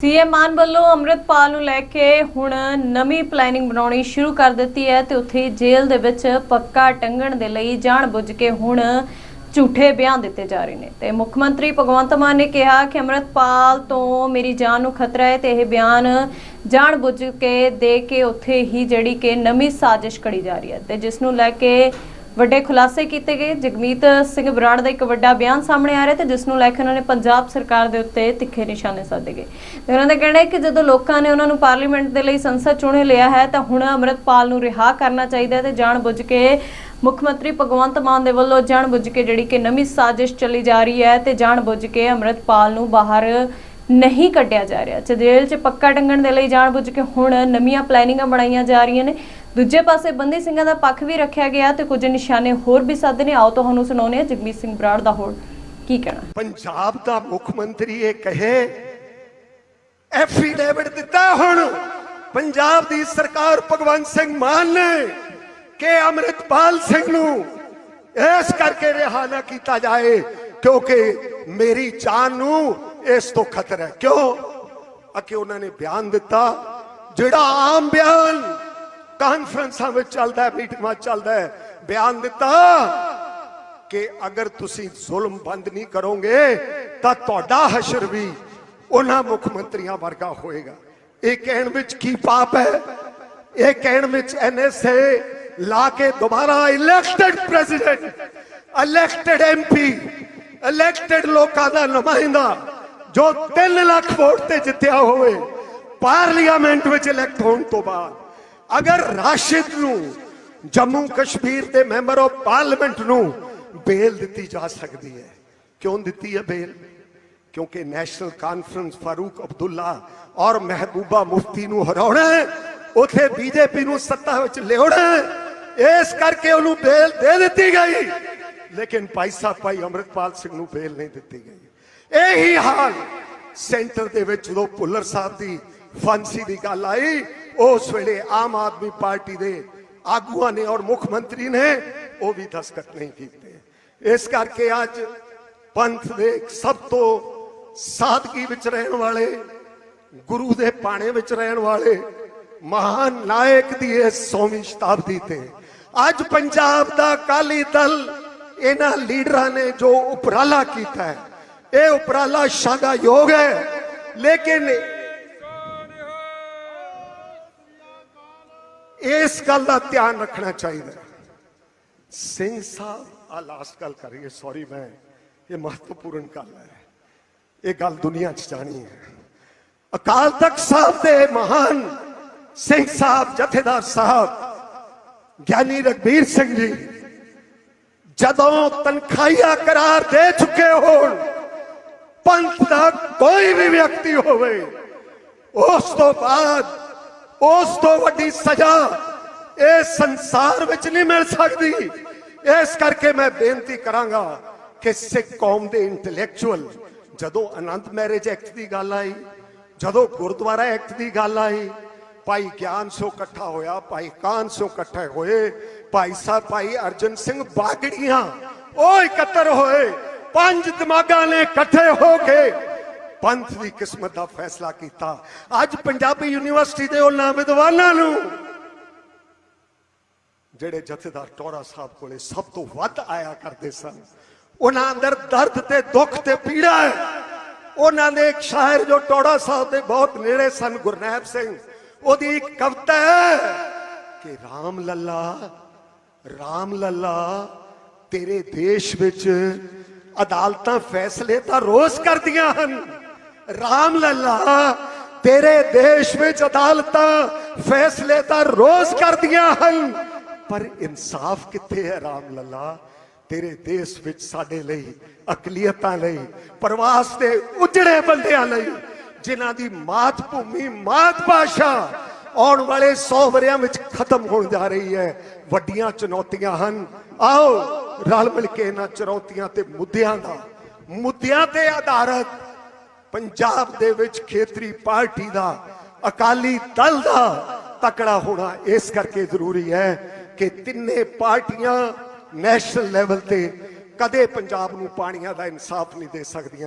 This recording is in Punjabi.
ਸੀਐਮ ਮਾਨ ਵੱਲੋਂ ਅੰਮ੍ਰਿਤਪਾਲ ਨੂੰ ਲੈ ਕੇ ਹੁਣ ਨਵੀਂ ਪਲੈਨਿੰਗ ਬਣਾਉਣੀ ਸ਼ੁਰੂ ਕਰ ਦਿੱਤੀ ਹੈ ਤੇ ਉੱਥੇ ਜੇਲ੍ਹ ਦੇ ਵਿੱਚ ਪੱਕਾ ਟੰਗਣ ਦੇ ਲਈ ਜਾਣਬੁੱਝ ਕੇ ਹੁਣ ਝੂਠੇ ਬਿਆਨ ਦਿੱਤੇ ਜਾ ਰਹੇ ਨੇ। ਤੇ ਮੁੱਖ ਮੰਤਰੀ ਭਗਵੰਤ ਮਾਨ ਨੇ ਕਿਹਾ ਕਿ ਅੰਮ੍ਰਿਤਪਾਲ ਤੋਂ ਮੇਰੀ ਜਾਨ ਨੂੰ ਖਤਰਾ ਹੈ ਤੇ ਇਹ ਬਿਆਨ ਜਾਣਬੁੱਝ ਕੇ ਦੇ ਕੇ ਉੱਥੇ ਹੀ ਜਿਹੜੀ ਕਿ ਨਵੀਂ ਸਾਜ਼ਿਸ਼ ਕੜੀ ਜਾ ਰਹੀ ਹੈ ਤੇ ਜਿਸ ਨੂੰ ਲੈ ਕੇ ਵੱਡੇ ਖੁਲਾਸੇ ਕੀਤੇ ਗਏ। ਜਗਮੀਤ ਸਿੰਘ ਬਰਾੜ ਦਾ ਇੱਕ ਵੱਡਾ ਬਿਆਨ ਸਾਹਮਣੇ ਆ ਰਿਹਾ ਤੇ ਜਿਸ ਨੂੰ ਲੈ ਕੇ ਉਹਨਾਂ ਨੇ ਪੰਜਾਬ ਸਰਕਾਰ ਦੇ ਉੱਤੇ ਤਿੱਖੇ ਨਿਸ਼ਾਨੇ ਸਾਧੇ ਗਏ। ਤੇ ਉਹਨਾਂ ਦਾ ਕਹਿਣਾ ਹੈ ਕਿ ਜਦੋਂ ਲੋਕਾਂ ਨੇ ਉਹਨਾਂ ਨੂੰ ਪਾਰਲੀਮੈਂਟ ਦੇ ਲਈ ਸੰਸਦ ਚੁਣੇ ਲਿਆ ਹੈ, ਤਾਂ ਹੁਣ ਅੰਮ੍ਰਿਤਪਾਲ ਨੂੰ ਰਿਹਾ ਕਰਨਾ ਚਾਹੀਦਾ ਹੈ ਤੇ ਜਾਣਬੁੱਝ ਕੇ ਮੁੱਖ ਮੰਤਰੀ ਭਗਵੰਤ ਮਾਨ ਦੇ ਵੱਲੋਂ ਜਾਣਬੁੱਝ ਕੇ ਜਿਹੜੀ ਕਿ ਨਵੀਂ ਸਾਜ਼ਿਸ਼ ਚੱਲੀ ਜਾ ਰਹੀ ਹੈ ਤੇ ਜਾਣਬੁੱਝ ਕੇ ਅੰਮ੍ਰਿਤਪਾਲ ਨੂੰ ਬਾਹਰ ਨਹੀਂ ਕੱਢਿਆ ਜਾ ਰਿਹਾ। ਤੇ ਜੇਲ੍ਹ 'ਚ ਪੱਕਾ ਟੰਗਣ ਦੇ ਲਈ ਜਾਣਬੁੱਝ ਕੇ ਹੁਣ ਨਵੀਆਂ ਪਲੈਨਿੰਗਾਂ ਬਣਾਈਆਂ ਜਾ ਰਹੀਆਂ ਨੇ। ਦੂਜੇ ਪਾਸੇ ਬੰਦੀ ਸਿੰਘਾਂ ਦਾ ਪੱਖ ਵੀ ਰੱਖਿਆ ਗਿਆ ਤੇ ਕੁਝ ਨਿਸ਼ਾਨੇ ਹੋਰ ਵੀ ਸਾਧੇ ਨੇ। ਆਓ ਤੁਹਾਨੂੰ ਸੁਣਾਉਂਦੇ ਹਾਂ ਜਗਮੀਤ ਸਿੰਘ ਬਰਾੜ ਦਾ ਹੋਰ ਕੀ ਕਹਿਣਾ। ਪੰਜਾਬ ਦਾ ਮੁੱਖ ਮੰਤਰੀ ਇਹ ਕਹੇ ਐਫੀਡੇਵਿਟ ਦਿੱਤਾ ਹੁਣ। ਪੰਜਾਬ ਦੀ ਸਰਕਾਰ ਭਗਵੰਤ ਸਿੰਘ ਮਾਨ ਨੇ ਕਿ ਅਮਰਿਤਪਾਲ ਸਿੰਘ ਨੂੰ ਇਸ ਕਰਕੇ ਰਿਹਾ ਨਾ ਕੀਤਾ ਜਾਏ ਕਿਉਂਕਿ ਮੇਰੀ ਜਾਨ ਨੂੰ ਇਸ ਤੋਂ ਖਤਰਾ ਹੈ। ਕਿਉਂ? ਅਕੇ ਉਹਨਾਂ ਨੇ ਬਿਆਨ ਦਿੱਤਾ, ਜਿਹੜਾ ਆਮ ਬਿਆਨ ਕਾਨਫਰੰਸਾਂ ਵਿੱਚ ਚੱਲਦਾ ਹੈ, ਮੀਟਿੰਗਾਂ ਚੱਲਦਾ ਹੈ। ਬਿਆਨ ਦਿੱਤਾ ਕਿ ਅਗਰ ਤੁਸੀਂ ਜ਼ੁਲਮ ਬੰਦ ਨਹੀਂ ਕਰੋਗੇ, ਤਾਂ ਤੁਹਾਡਾ ਹਸ਼ਰ ਵੀ ਉਹਨਾਂ ਮੁੱਖ ਮੰਤਰੀਆਂ ਵਰਗਾ ਹੋਏਗਾ। ਇਹ ਕਹਿਣ ਵਿੱਚ ਕੀ ਪਾਪ ਹੈ? ਇਹ ਕਹਿਣ ਵਿੱਚ ਐਨਐਸਏ ਲਾ ਕੇ ਦੁਬਾਰਾ elected president elected MP elected ਲੋਕਾਂ ਦਾ ਨੁਮਾਇੰਦਾ, ਜੋ 3 ਲੱਖ ਵੋਟ ਤੇ ਜਿੱਤਿਆ ਹੋਵੇ, ਪਾਰਲੀਮੈਂਟ ਵਿੱਚ ਇਲੈਕਟ ਹੋਣ ਤੋਂ ਬਾਅਦ। ਅਗਰ ਰਾਸ਼ਿਦ ਨੂੰ, ਜੰਮੂ ਕਸ਼ਮੀਰ ਦੇ ਮੈਂਬਰ ਆਫ ਪਾਰਲੀਮੈਂਟ ਨੂੰ ਬੇਲ ਦਿੱਤੀ ਜਾ ਸਕਦੀ ਹੈ। ਕਿਉਂ ਦਿੱਤੀ ਹੈ ਬੇਲ ਕਿਉਂਕਿ ਨੈਸ਼ਨਲ ਕਾਨਫਰੰਸ ਫਾਰੂਕ ਅਬਦੁੱਲਾ ਔਰ ਮਹਿਬੂਬਾ ਮੁਫਤੀ ਨੂੰ ਹਰਾਉਣਾ ਹੈ, ਉਥੇ ਬੀਜੇਪੀ ਨੂੰ ਸੱਤਾ ਵਿੱਚ ਲਿਆਉਣਾ ਇਸ ਕਰਕੇ ਉਹਨੂੰ ਬੇਲ ਦੇ ਦਿੱਤੀ ਗਈ। ਲੇਕਿਨ ਭਾਈ ਸਾਹਿਬ, ਭਾਈ ਅੰਮ੍ਰਿਤਪਾਲ ਸਿੰਘ ਨੂੰ ਬੇਲ ਨਹੀਂ ਦਿੱਤੀ ਗਈ। ਇਹੀ ਹਾਲ ਸੈਂਟਰ ਦੇ ਵਿੱਚ ਜਦੋਂ ਭੁੱਲਰ ਸਾਹਿਬ ਦੀ ਫਾਂਸੀ ਦੀ ਗੱਲ ਆਈ ਉਸ ਵੇਲੇ ਆਮ ਆਦਮੀ ਪਾਰਟੀ ਦੇ ਆਗੂਆਂ ਨੇ ਔਰ ਮੁੱਖ ਮੰਤਰੀ ਨੇ ਉਹ ਵੀ ਦਸਤਖਤ ਨਹੀਂ ਕੀਤੇ ਇਸ ਕਰਕੇ ਅੱਜ ਪੰਥ ਦੇ ਸਭ ਤੋਂ ਸਾਦਗੀ ਵਿੱਚ ਰਹਿਣ ਵਾਲੇ ਗੁਰੂ ਦੇ ਪਾਣੇ ਵਿੱਚ ਰਹਿਣ ਵਾਲੇ ਮਹਾਨ ਨਾਇਕ ਦੀ ਇਸ 100ਵੀਂ ਸ਼ਤਾਬਦੀ ਤੇ ਅੱਜ ਪੰਜਾਬ ਦਾ ਅਕਾਲੀ ਦਲ ਇਹਨਾਂ ਲੀਡਰਾਂ ਨੇ ਜੋ ਉਪਰਾਲਾ ਕੀਤਾ ਹੈ ਇਹ ਉਪਰਾਲਾ ਸ਼ਾਗਾਯੋਗ ਹੈ ਲੇਕਿਨ ਇਸ ਗੱਲ ਦਾ ਧਿਆਨ ਰੱਖਣਾ ਚਾਹੀਦਾ ਸਿੰਘ ਸਾਹਿਬ ਆ ਲਾਸਟ ਗੱਲ ਕਰੀਏ ਸੌਰੀ ਮੈਂ, ਇਹ ਮਹੱਤਵਪੂਰਨ ਗੱਲ ਹੈ। ਇਹ ਗੱਲ ਦੁਨੀਆ 'ਚ ਜਾਣੀ ਹੈ। ਅਕਾਲ ਤਖਤ ਸਾਹਿਬ ਦੇ ਮਹਾਨ ਸਿੰਘ ਸਾਹਿਬ, ਜਥੇਦਾਰ ਸਾਹਿਬ, ਗਿਆਨੀ ਰਗਬੀਰ ਸਿੰਘ ਜੀ, ਜਦੋਂ ਤਨਖਾਹੀਆ ਕਰਾਰ ਦੇ ਚੁੱਕੇ ਹੋਣ, ਪੰਥ ਦਾ ਕੋਈ ਵੀ ਵਿਅਕਤੀ ਹੋਵੇ, ਉਸ ਤੋਂ ਬਾਅਦ ਉਸ ਤੋਂ ਵੱਡੀ ਸਜ਼ਾ ਇਸ ਸੰਸਾਰ ਵਿੱਚ ਨਹੀਂ ਮਿਲ ਸਕਦੀ। ਇਸ ਕਰਕੇ ਮੈਂ ਬੇਨਤੀ ਕਰਾਂਗਾ ਕਿ ਸਿੱਖ ਕੌਮ ਦੇ ਇੰਟੈਲੈਕਚੁਅਲ ਜਦੋਂ ਅਨੰਤ ਮੈਰਿਜ ਐਕਟ ਦੀ ਗੱਲ ਆਈ, ਜਦੋਂ ਗੁਰਦੁਆਰਾ ਐਕਟ ਦੀ ਗੱਲ ਆਈ, ਭਾਈ ਗਿਆਨ ਸੋ ਇਕੱਠਾ ਹੋਇਆ, ਭਾਈ ਕਾਨ ਸੋ ਇਕੱਠੇ ਹੋਏ, ਭਾਈ ਸਾਹਿਬ ਭਾਈ ਅਰਜਨ ਸਿੰਘ ਬਾਗੜੀਆਂ ਉਹ ਇਕੱਤਰ ਹੋਏ, ਪੰਜ ਦਿਮਾਗਾਂ ਨੇ ਇਕੱਠੇ ਹੋ ਕੇ ਪੰਥ ਦੀ ਕਿਸਮਤ ਦਾ ਫੈਸਲਾ ਕੀਤਾ। ਅੱਜ ਪੰਜਾਬੀ ਯੂਨੀਵਰਸਿਟੀ ਦੇ ਉਹਨਾਂ ਵਿਦਵਾਨਾਂ ਨੂੰ ਜਿਹੜੇ ਜਥੇਦਾਰ ਟੋੜਾ ਸਾਹਿਬ ਕੋਲੇ ਸਭ ਤੋਂ ਵੱਧ ਆਇਆ ਕਰਦੇ ਸਨ, ਉਹਨਾਂ ਅੰਦਰ ਦਰਦ ਤੇ ਦੁੱਖ ਤੇ ਪੀੜਾ ਹੈ। ਉਹਨਾਂ ਦੇ ਇੱਕ ਸ਼ਾਇਰ ਜੋ ਟੋੜਾ ਸਾਹਿਬ ਦੇ ਬਹੁਤ ਨੇੜੇ ਸਨ, ਗੁਰਨੈਬ ਸਿੰਘ, ਉਹਦੀ ਇੱਕ ਕਵਿਤਾ ਹੈ ਕਿ ਰਾਮ ਲੱਲਾ ਰਾਮ ਲੱਲਾ, ਤੇਰੇ ਦੇਸ਼ ਵਿੱਚ ਅਦਾਲਤਾਂ ਫੈਸਲੇ ਤਾਂ ਰੋਜ਼ ਕਰਦੀਆਂ ਹਨ। ਰਾਮ ਲੱਲਾ ਤੇਰੇ ਦੇਸ਼ ਵਿੱਚ ਅਦਾਲਤਾਂ ਫੈਸਲੇ ਤਾਂ ਰੋਜ਼ ਕਰਦੀਆਂ ਹਨ ਪਰ ਇਨਸਾਫ ਕਿੱਥੇ ਹੈ ਰਾਮ ਲੱਲਾ ਤੇਰੇ ਦੇਸ਼ ਵਿੱਚ ਸਾਡੇ ਲਈ ਅਕਲੀਅਤਾਂ ਲਈ ਪ੍ਰਵਾਸ ਦੇ ਉਜੜੇ ਬੰਦਿਆਂ ਲਈ ਜਿਨ੍ਹਾਂ ਦੀ ਮਾਤ ਭੂਮੀ ਮਾਤ ਭਾਸ਼ਾ ਆਉਣ ਵਾਲੇ 100 ਵਰਿਆਂ ਵਿੱਚ ਖਤਮ ਹੋਣ ਜਾ ਰਹੀ ਹੈ ਵੱਡੀਆਂ ਚੁਣੌਤੀਆਂ ਹਨ ਆਓ ਰਲ ਮਿਲ ਕੇ ਇਹਨਾਂ ਚੁਣੌਤੀਆਂ ਤੇ ਮੁੱਦਿਆਂ ਦਾ ਮੁੱਦਿਆਂ ਤੇ ਆਧਾਰਿਤ ਪੰਜਾਬ ਦੇ ਵਿੱਚ ਖੇਤਰੀ ਪਾਰਟੀ ਦਾ, ਅਕਾਲੀ ਦਲ ਦਾ ਤਕੜਾ ਹੋਣਾ ਇਸ ਕਰਕੇ ਜ਼ਰੂਰੀ ਹੈ ਕਿ ਤਿੰਨੇ ਪਾਰਟੀਆਂ ਨੈਸ਼ਨਲ ਲੈਵਲ ਤੇ ਕਦੇ ਪੰਜਾਬ ਨੂੰ ਪਾਣੀਆਂ ਦਾ ਇਨਸਾਫ ਨਹੀਂ ਦੇ ਸਕਦੀਆਂ।